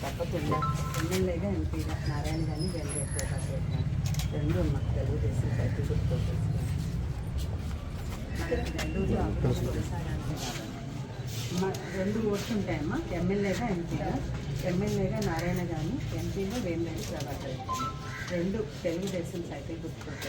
తప్పకుండా ఎమ్మెల్యేగా ఎంపీగా నారాయణ గారిని వెంకటేశ్వర రెండు మాకు తెలుగుదేశం పార్టీ గుర్తుకొస్తుంది మా రెండు ఓట్లు ఉంటాయమ్మా ఎమ్మెల్యేగా ఎంపీగా ఎమ్మెల్యేగా నారాయణ గారిని ఎంపీగా వేమిరెడ్డి ప్రభాకర్ రెండు తెలుగుదేశం సైకిల్ గుర్తుకొస్తే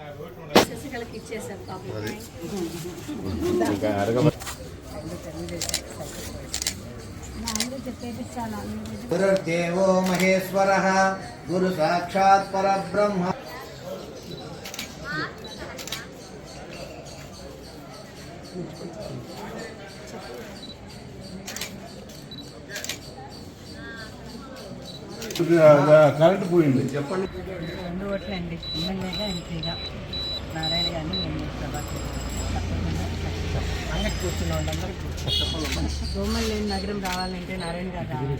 తప్పకుండా శశికళకి ఇచ్చేసాం కాపీ రెండు తెలుగుదేశం సైకిల్ అందరూ చెప్పేది చాలా గురుర్దేవో మహేశ్వర గురు సాక్షాత్ పరబ్రహ్మ. కరెంట్ పోయింది. రెండు ఓట్లు అండి. ఎమ్మెల్యేగా ఎంపీగా. నారాయణ గారిని గోమల్లేని నగరం రావాలంటే నారాయణ గారు రావాలి.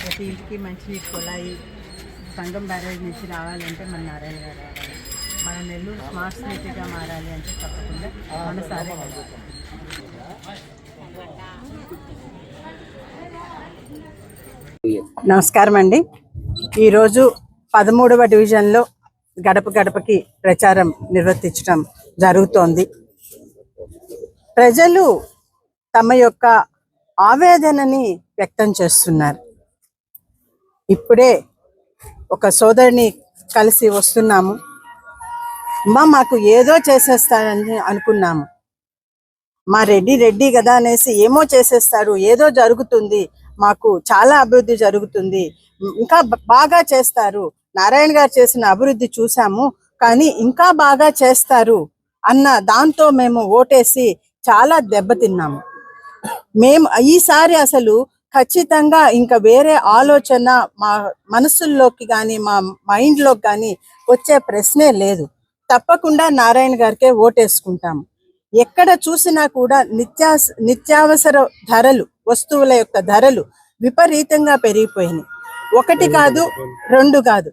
ప్రతి ఇంటికి మంచినీటి కుళాయి సంగం బ్యారేజ్ నుంచి రావాలంటే మన నారాయణ గారు రావాలి. మన నెల్లూరు స్మార్ట్ సిటీగా మారాలి అంటే తప్పకుండా మన సారే కదా నమస్కారం అండి ఈరోజు పదమూడవ డివిజన్లో గడప గడపకి ప్రచారం నిర్వర్తించడం జరుగుతోంది. ప్రజలు తమ యొక్క ఆవేదనని వ్యక్తం చేస్తున్నారు. ఇప్పుడే ఒక సోదరిని కలిసి వస్తున్నాము. అమ్మ మాకు ఏదో చేసేస్తారని అనుకున్నాము. మా రెడ్డి రెడ్డి కదా అనేసి ఏమో చేసేస్తాడు ఏదో జరుగుతుంది మాకు చాలా అభివృద్ధి జరుగుతుంది. ఇంకా బాగా చేస్తారు. నారాయణ గారు చేసిన అభివృద్ధి చూసాము. కానీ ఇంకా బాగా చేస్తారు అన్న దాంతో మేము ఓటేసి చాలా దెబ్బతిన్నాము. మేము ఈసారి అసలు ఖచ్చితంగా ఇంకా వేరే ఆలోచన మా మనసుల్లోకి కానీ మా మైండ్లోకి కానీ వచ్చే ప్రశ్నే లేదు. తప్పకుండా నారాయణ గారికే ఓటేసుకుంటాము. ఎక్కడ చూసినా కూడా నిత్యాస నిత్యావసర ధరలు వస్తువుల యొక్క ధరలు విపరీతంగా పెరిగిపోయినాయి. ఒకటి కాదు రెండు కాదు.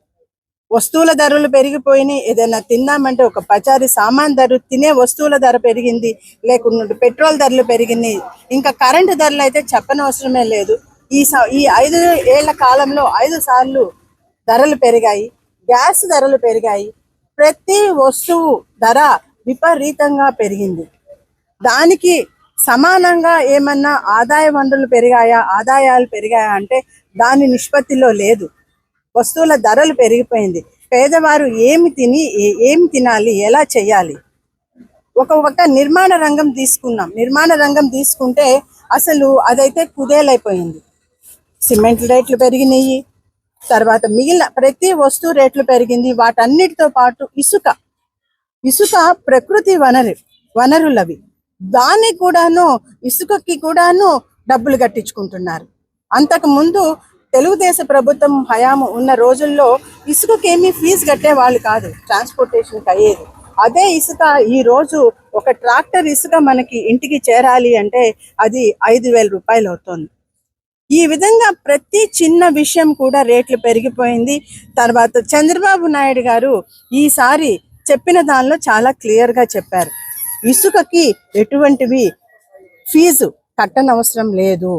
వస్తువుల ధరలు పెరిగిపోయినాయి. ఏదైనా తిన్నామంటే ఒక పచారీ సామాన్ ధర తినే వస్తువుల ధర పెరిగింది. లేకుండా పెట్రోల్ ధరలు పెరిగినాయి. ఇంకా కరెంటు ధరలు అయితే చెప్పనవసరమే లేదు. ఈ స- ఈ ఐదు ఏళ్ళ కాలంలో ఐదు సార్లు ధరలు పెరిగాయి. గ్యాస్ ధరలు పెరిగాయి. ప్రతి వస్తువు ధర విపరీతంగా పెరిగింది. దానికి సమానంగా ఏమన్నా ఆదాయ వనరులు పెరిగాయా? ఆదాయాలు పెరిగాయా అంటే దాని నిష్పత్తిలో లేదు. వస్తువుల ధరలు పెరిగిపోయింది. పేదవారు ఏమి తిని ఏమి తినాలి ఎలా చేయాలి? ఒక ఒక నిర్మాణ రంగం తీసుకున్నాం నిర్మాణ రంగం తీసుకుంటే అసలు అదైతే కుదేలైపోయింది. సిమెంట్ రేట్లు పెరిగినాయి. తర్వాత మిగిలిన ప్రతి వస్తువు రేట్లు పెరిగింది. వాటన్నిటితో పాటు ఇసుక. ఇసుక ప్రకృతి వనరు వనరులవి. దాన్ని కూడాను ఇసుకకి కూడాను డబ్బులు కట్టించుకుంటున్నారు. అంతకు ముందు తెలుగుదేశ ప్రభుత్వం హయాము ఉన్న రోజుల్లో ఇసుకకి ఏమీ ఫీజు కట్టేవాళ్ళు కాదు ట్రాన్స్పోర్టేషన్కి అయ్యేది. అదే ఇసుక ఈ రోజు ఒక ట్రాక్టర్ ఇసుక మనకి ఇంటికి చేరాలి అంటే అది ఐదు వేల రూపాయలు అవుతుంది. ఈ విధంగా ప్రతి చిన్న విషయం కూడా రేట్లు పెరిగిపోయింది. తర్వాత చంద్రబాబు నాయుడు గారు ఈసారి చెప్పిన దానిలో చాలా క్లియర్గా చెప్పారు. ఇసుకకి ఎటువంటివి ఫీజు కట్టనవసరం లేదు.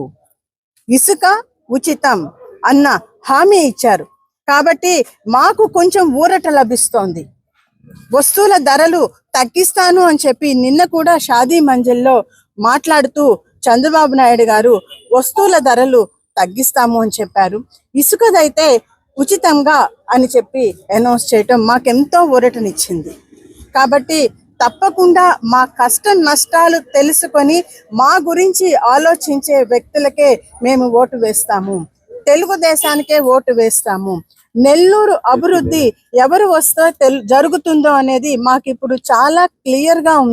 ఇసుక ఉచితం అన్న హామీ ఇచ్చారు. కాబట్టి మాకు కొంచెం ఊరట లభిస్తోంది. వస్తువుల ధరలు తగ్గిస్తాను అని చెప్పి నిన్న కూడా షాదీ మంజిల్లో మాట్లాడుతూ చంద్రబాబు నాయుడు గారు వస్తువుల ధరలు తగ్గిస్తాము అని చెప్పారు. ఇసుకదైతే ఉచితంగా అని చెప్పి అనౌన్స్ చేయటం మాకెంతో ఊరటనిచ్చింది. కాబట్టి తప్పకుండా మా కష్ట నష్టాలు తెలుసుకొని మా గురించి ఆలోచించే వ్యక్తులకే మేము ఓటు వేస్తాము. తెలుగుదేశానికే ఓటు వేస్తాము. నెల్లూరు అభివృద్ధి ఎవరు వస్తే జరుగుతుందో అనేది మాకు ఇప్పుడు చాలా క్లియర్గా ఉంది.